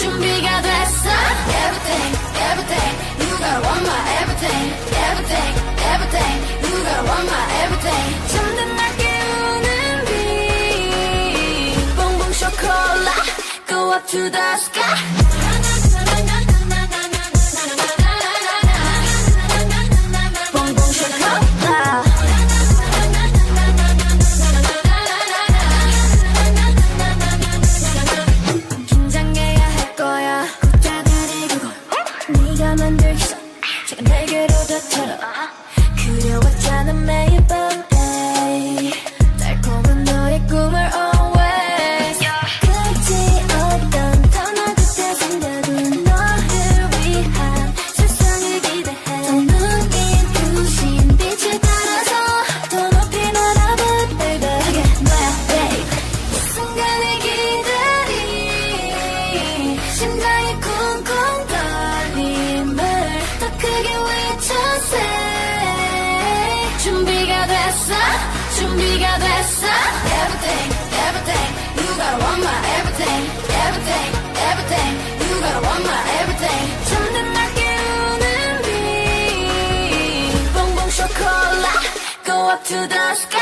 됐어 준비가 됐어 Everything everything You gotta want my everything Everything everything You gotta want my everything 잠든 날 깨우는 빛 뽕뽕 쇼콜라 Go up to the sky 만들기 전 지금 내게로 다 털어 그려왔잖아 매일 밤 에이. 달콤한 너의 꿈을 always. 그지 어떤 단어 끝에 생각은 너를 위한 세상을 기대해. 더 눈이 부신 빛을 따라서 더 높이 날아봐 baby 그게 너야 순간을 기다리. 심장이 쿵쿵 준비가 됐어 Everything everything You gotta want my everything Everything everything You gotta want my everything 잠든 날 깨우는 빛 뽕뽕 쇼콜라 Go up to the sky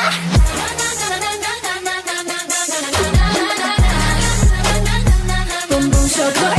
뽕뽕 쇼콜라